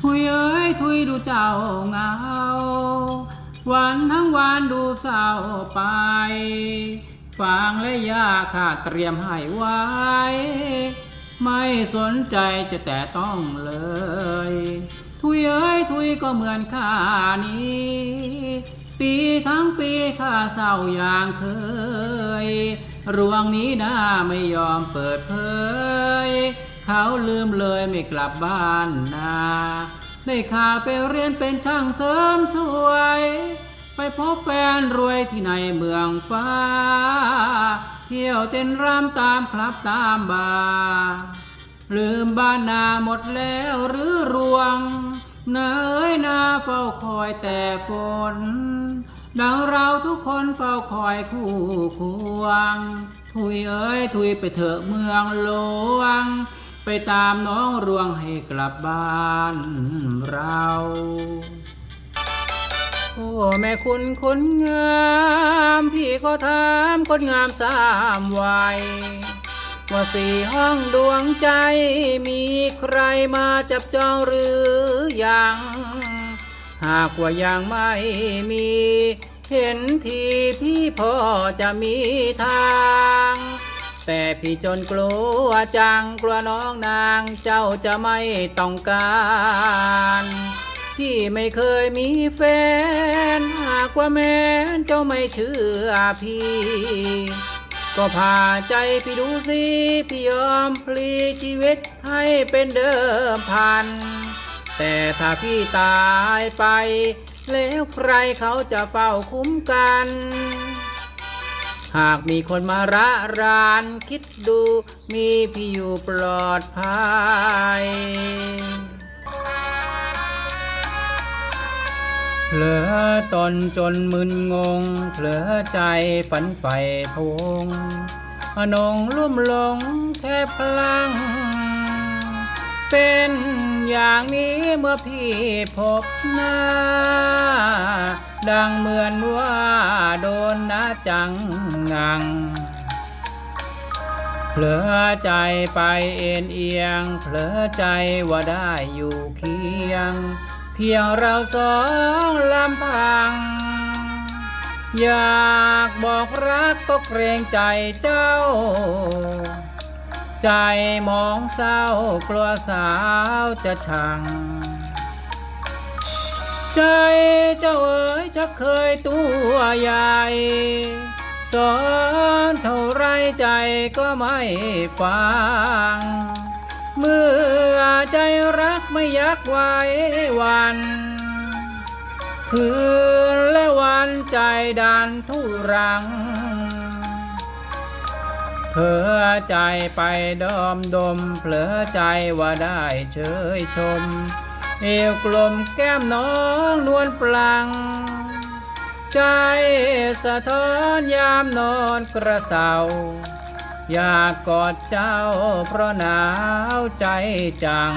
ทุยเอ้ยทุยดูเจ้าเงา วันทั้งวันดูเศร้าไปฟังและยาข้าเตรียมให้ไว้ ไม่สนใจจะแต่ต้องเลย ทุยเอ้ยทุยก็เหมือนข้านี้ ปีทั้งปีข้าเศร้าอย่างเคย รวงนี้หน้าไม่ยอมเปิดเผย เขาลืมเลยไม่กลับบ้านนาได้ข่าวไปเรียนเป็นช่างเสริมสวย ไปพบแฟนรวยที่ในเมืองฟ้า เที่ยวเต้นรำตามคลับตามบาร์ลืมบ้านนาหมดแล้วหรือรวงนาเอ้ยนาเฝ้าคอยแต่ฝน ดังเราทุกคนเฝ้าคอยคู่ควงทุยเอ้ยทุยไปเถอะเมืองหลวง ไปตามน้องรวงให้กลับบ้านเราโอ้แม่คุณคนงาม พี่ก็ถามคนงามสามวัยว่าสี่ห้องดวงใจมีใครมาจับจองหรือยัง หากว่ายังไม่มี เห็นทีพี่พอจะมีทาง แต่พี่จนกลัวจังกลัวน้องนางเจ้าจะไม่ต้องการพี่ไม่เคยมีแฟน หากว่าแม้นเจ้าไม่เชื่อพี่ ก็พาใจพี่ดูสิพี่ยอมพลีชีวิตให้เป็นเดิมพัน แต่ถ้าพี่ตายไป แล้วใครเขาจะเฝ้าคุ้มกัน หากมีคนมาระรานคิดดูมีพี่อยู่ปลอดภัย เผลอตนจนมึนงง เผลอใจฝันใฝ่พวงอนงลุ่มหลงแทบพลัง เป็นอย่างนี้เมื่อพี่พบหน้า ดังเหมือนว่าโดนนะจังงัง เผลอใจไปเอ็นเอียง เผลอใจว่าได้อยู่เคียง เพียงเราสองลำพัง อยากบอกรักก็เกรงใจเจ้า ใจมองเศร้ากลัวสาวจะชัง ใจเจ้าเอ๋ยชักเคยตัวใหญ่ สอนเท่าไรใจก็ไม่ฟัง เมื่อใจรักไม่ยักไว้วัน คืนและวันใจดันทุรังเผลอใจไปดอมดมเผลอใจว่าได้เชยชม เอวกลมแก้มน้องนวลปลัง ใจสะท้อนยามนอนกระเซาอยากกอดเจ้าเพราะหนาวใจจัง